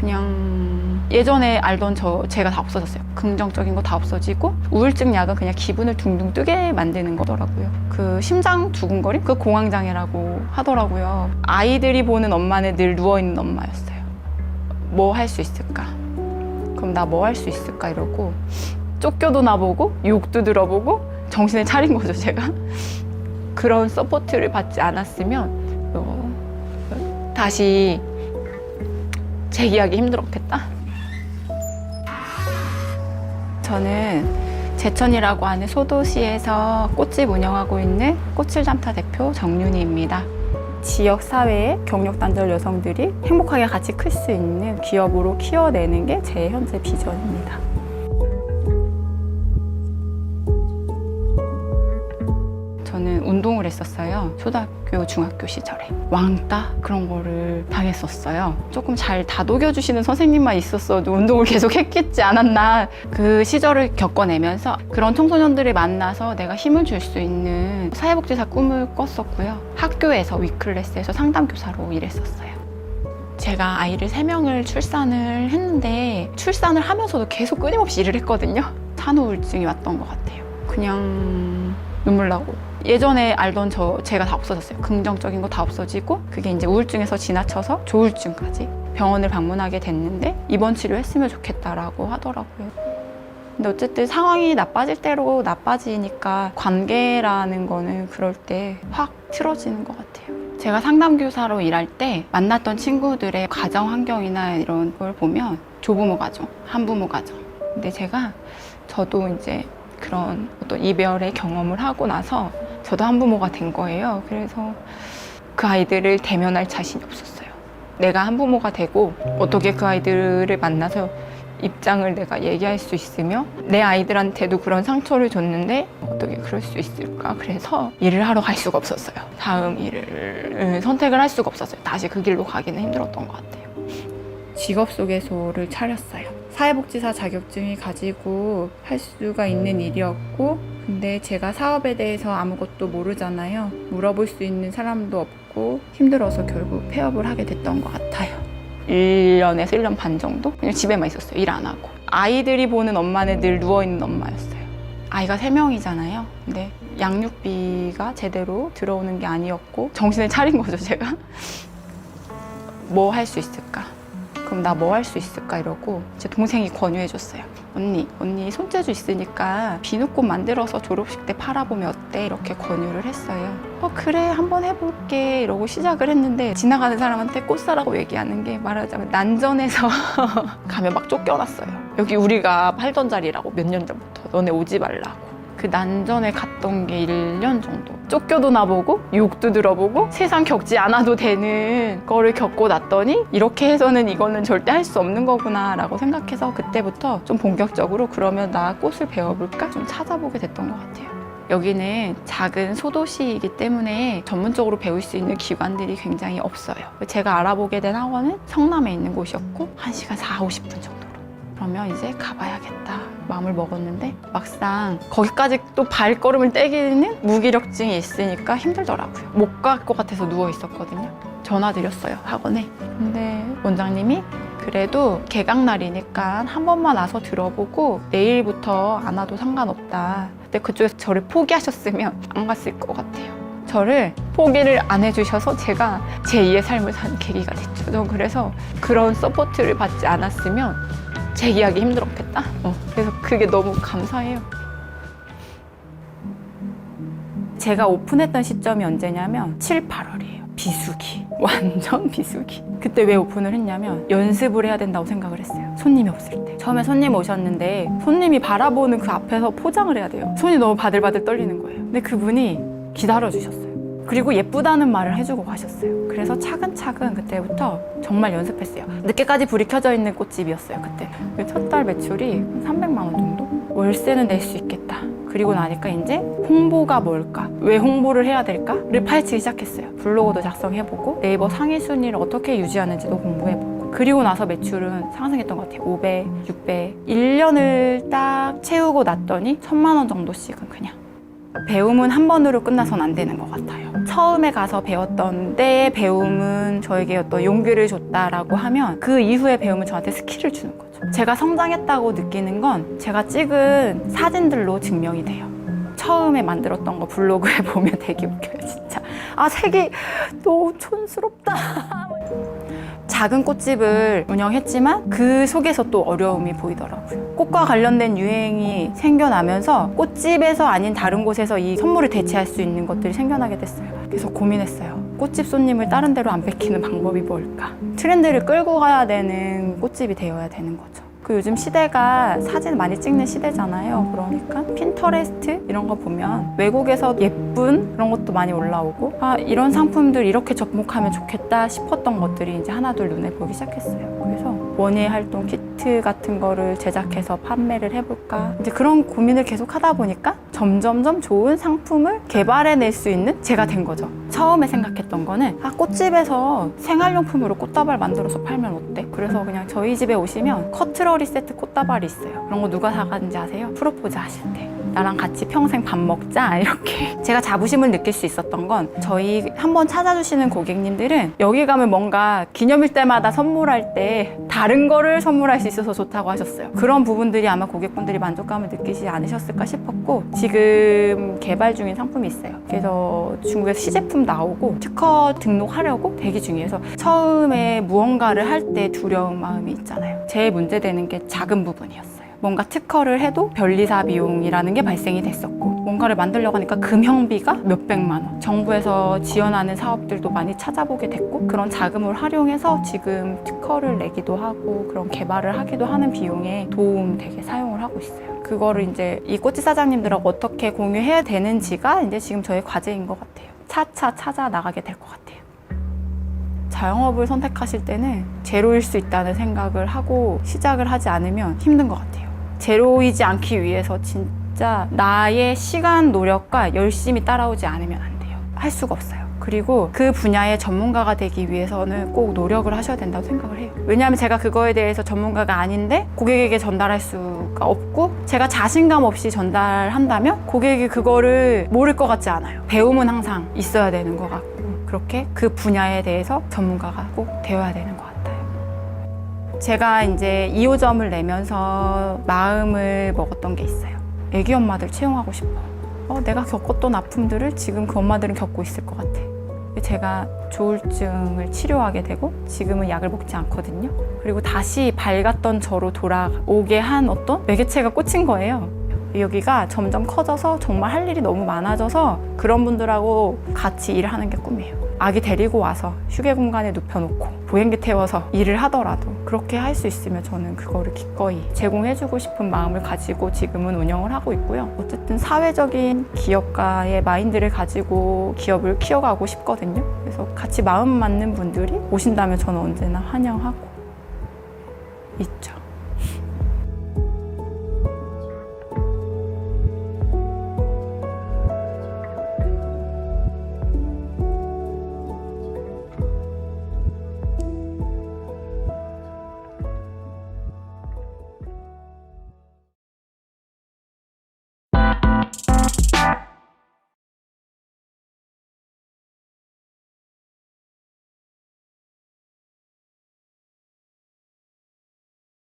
그냥 예전에 알던 저 제가 다 없어졌어요. 긍정적인 거 다 없어지고 우울증 약은 그냥 기분을 둥둥 뜨게 만드는 거더라고요. 그 심장 두근거림 그 공황 장애라고 하더라고요. 아이들이 보는 엄마는 늘 누워 있는 엄마였어요. 뭐 할 수 있을까? 그럼 나 뭐 할 수 있을까 이러고 쫓겨도 나보고 욕도 들어보고 정신을 차린 거죠 제가. 그런 서포트를 받지 않았으면 어, 다시 재기하기 힘들었겠다. 저는 제천이라고 하는 소도시에서 꽃집 운영하고 있는 꽃칠잠타 대표 정윤희입니다. 지역 사회의 경력 단절 여성들이 행복하게 같이 클 수 있는 기업으로 키워내는 게 제 현재 비전입니다. 했었어요. 초등학교, 중학교 시절에. 왕따? 그런 거를 당했었어요. 조금 잘 다독여주시는 선생님만 있었어도 운동을 계속 했겠지 않았나. 그 시절을 겪어내면서 그런 청소년들을 만나서 내가 힘을 줄 수 있는 사회복지사 꿈을 꿨었고요. 학교에서 위클래스에서 상담교사로 일했었어요. 제가 아이를 세명을 출산을 했는데 출산을 하면서도 계속 끊임없이 일을 했거든요. 산후 우울증이 왔던 것 같아요. 그냥 눈물 나고 예전에 알던 저 제가 다 없어졌어요. 긍정적인 거 다 없어지고 그게 이제 우울증에서 지나쳐서 조울증까지 병원을 방문하게 됐는데 입원 치료했으면 좋겠다라고 하더라고요. 근데 어쨌든 상황이 나빠질 대로 나빠지니까 관계라는 거는 그럴 때 확 틀어지는 것 같아요. 제가 상담교사로 일할 때 만났던 친구들의 가정 환경이나 이런 걸 보면 조부모 가정, 한부모 가정. 근데 제가 저도 이제 그런 어떤 이별의 경험을 하고 나서 저도 한부모가 된 거예요. 그래서 그 아이들을 대면할 자신이 없었어요. 내가 한부모가 되고 어떻게 그 아이들을 만나서 입장을 내가 얘기할 수 있으며 내 아이들한테도 그런 상처를 줬는데 어떻게 그럴 수 있을까? 그래서 일을 하러 갈 수가 없었어요. 다음 일을 선택을 할 수가 없었어요. 다시 그 길로 가기는 힘들었던 것 같아요. 직업 소개소를 차렸어요 사회복지사 자격증이 가지고 할 수가 있는 일이었고 근데 제가 사업에 대해서 아무것도 모르잖아요 물어볼 수 있는 사람도 없고 힘들어서 결국 폐업을 하게 됐던 것 같아요 1년에서 1년 반 정도 그냥 집에만 있었어요. 일 안 하고. 아이들이 보는 엄마는 늘 누워있는 엄마였어요. 아이가 세명이잖아요 근데 양육비가 제대로 들어오는 게 아니었고 정신을 차린 거죠, 제가. 뭐 할 수 있을까? 그럼 나 뭐 할 수 있을까? 이러고 제 동생이 권유해줬어요. 언니, 언니 손재주 있으니까 비누꽃 만들어서 졸업식 때 팔아보면 어때? 이렇게 권유를 했어요. 어, 그래, 한번 해볼게. 이러고 시작을 했는데 지나가는 사람한테 꽃 사라고 얘기하는 게 말하자면 난전에서 가면 막 쫓겨났어요. 여기 우리가 팔던 자리라고 몇 년 전부터 너네 오지 말라고. 그 난전에 갔던 게 1년 정도. 쫓겨도 나보고 욕도 들어보고 세상 겪지 않아도 되는 거를 겪고 났더니 이렇게 해서는 이거는 절대 할 수 없는 거구나라고 생각해서 그때부터 좀 본격적으로 그러면 나 꽃을 배워볼까 좀 찾아보게 됐던 것 같아요. 여기는 작은 소도시이기 때문에 전문적으로 배울 수 있는 기관들이 굉장히 없어요. 제가 알아보게 된 학원은 성남에 있는 곳이었고 1시간 4, 50분 정도로. 그러면 이제 가봐야겠다 마음을 먹었는데 막상 거기까지 또 발걸음을 떼기는 무기력증이 있으니까 힘들더라고요. 못 갈 것 같아서 누워 있었거든요. 전화 드렸어요 학원에. 근데 원장님이 그래도 개강 날이니까 한 번만 와서 들어보고 내일부터 안 와도 상관없다. 근데 그쪽에서 저를 포기하셨으면 안 갔을 것 같아요. 저를 포기를 안 해주셔서 제가 제2의 삶을 사는 계기가 됐죠. 저 그래서 그런 서포트를 받지 않았으면 재기하기 힘들었겠다. 어, 그래서 그게 너무 감사해요. 제가 오픈했던 시점이 언제냐면 7, 8월이에요. 비수기. 완전 비수기. 그때 왜 오픈을 했냐면 연습을 해야 된다고 생각을 했어요. 손님이 없을 때. 처음에 손님 오셨는데 손님이 바라보는 그 앞에서 포장을 해야 돼요. 손이 너무 바들바들 떨리는 거예요. 근데 그분이 기다려주셨어요. 그리고 예쁘다는 말을 해주고 가셨어요. 그래서 차근차근 그때부터 정말 연습했어요. 늦게까지 불이 켜져 있는 꽃집이었어요, 그때. 첫 달 매출이 300만 원 정도? 월세는 낼 수 있겠다. 그리고 나니까 이제 홍보가 뭘까? 왜 홍보를 해야 될까?를 파헤치기 시작했어요. 블로그도 작성해보고 네이버 상위 순위를 어떻게 유지하는지도 공부해보고 그리고 나서 매출은 상승했던 것 같아요. 500, 600. 1년을 딱 채우고 났더니 1000만 원 정도씩은 그냥 배움은 한 번으로 끝나선 안 되는 것 같아요. 처음에 가서 배웠던 때의 배움은 저에게 어떤 용기를 줬다라고 하면 그 이후의 배움은 저한테 스킬을 주는 거죠. 제가 성장했다고 느끼는 건 제가 찍은 사진들로 증명이 돼요. 처음에 만들었던 거 블로그에 보면 되게 웃겨요, 진짜. 아, 색이 너무 촌스럽다. 작은 꽃집을 운영했지만 그 속에서 또 어려움이 보이더라고요. 꽃과 관련된 유행이 생겨나면서 꽃집에서 아닌 다른 곳에서 이 선물을 대체할 수 있는 것들이 생겨나게 됐어요. 그래서 고민했어요. 꽃집 손님을 다른 데로 안 뺏기는 방법이 뭘까? 트렌드를 끌고 가야 되는 꽃집이 되어야 되는 거죠. 그 요즘 시대가 사진 많이 찍는 시대잖아요. 그러니까 핀터레스트 이런 거 보면 외국에서 예쁜 그런 것도 많이 올라오고 아 이런 상품들 이렇게 접목하면 좋겠다 싶었던 것들이 이제 하나둘 눈에 보이기 시작했어요. 그래서 원예 활동 키트 같은 거를 제작해서 판매를 해볼까 이제 그런 고민을 계속 하다 보니까 점점점 좋은 상품을 개발해낼 수 있는 제가 된 거죠. 처음에 생각했던 거는 아 꽃집에서 생활용품으로 꽃다발 만들어서 팔면 어때? 그래서 그냥 저희 집에 오시면 커트러리 세트 꽃다발이 있어요. 그런 거 누가 사가는지 아세요? 프로포즈 하실 때. 나랑 같이 평생 밥 먹자 이렇게 제가 자부심을 느낄 수 있었던 건 저희 한번 찾아주시는 고객님들은 여기 가면 뭔가 기념일 때마다 선물할 때 다른 거를 선물할 수 있어서 좋다고 하셨어요. 그런 부분들이 아마 고객분들이 만족감을 느끼지 않으셨을까 싶었고 지금 개발 중인 상품이 있어요. 그래서 중국에서 시제품 나오고 특허 등록하려고 대기 중이어서 처음에 무언가를 할 때 두려운 마음이 있잖아요. 제일 문제되는 게 작은 부분이었어요 뭔가 특허를 해도 변리사 비용이라는 게 발생이 됐었고 뭔가를 만들려고 하니까 금형비가 몇백만 원. 정부에서 지원하는 사업들도 많이 찾아보게 됐고 그런 자금을 활용해서 지금 특허를 내기도 하고 그런 개발을 하기도 하는 비용에 도움 되게 사용을 하고 있어요. 그거를 이제 이 꽃집 사장님들하고 어떻게 공유해야 되는지가 이제 지금 저의 과제인 것 같아요. 차차 찾아 나가게 될 것 같아요. 자영업을 선택하실 때는 제로일 수 있다는 생각을 하고 시작을 하지 않으면 힘든 것 같아요. 제로이지 않기 위해서 진짜 나의 시간, 노력과 열심히 따라오지 않으면 안 돼요. 할 수가 없어요. 그리고 그 분야의 전문가가 되기 위해서는 꼭 노력을 하셔야 된다고 생각을 해요. 왜냐하면 제가 그거에 대해서 전문가가 아닌데 고객에게 전달할 수가 없고 제가 자신감 없이 전달한다면 고객이 그거를 모를 것 같지 않아요. 배움은 항상 있어야 되는 것 같고 그렇게 그 분야에 대해서 전문가가 꼭 되어야 되는 것 같아요. 제가 이제 2호점을 내면서 마음을 먹었던 게 있어요. 애기 엄마들 채용하고 싶어. 어, 내가 겪었던 아픔들을 지금 그 엄마들은 겪고 있을 것 같아. 제가 조울증을 치료하게 되고 지금은 약을 먹지 않거든요. 그리고 다시 밝았던 저로 돌아오게 한 어떤 매개체가 꽂힌 거예요. 여기가 점점 커져서 정말 할 일이 너무 많아져서 그런 분들하고 같이 일을 하는 게 꿈이에요. 아기 데리고 와서 휴게 공간에 눕혀놓고 보행기 태워서 일을 하더라도 그렇게 할 수 있으면 저는 그거를 기꺼이 제공해주고 싶은 마음을 가지고 지금은 운영을 하고 있고요. 어쨌든 사회적인 기업가의 마인드를 가지고 기업을 키워가고 싶거든요. 그래서 같이 마음 맞는 분들이 오신다면 저는 언제나 환영하고 있죠.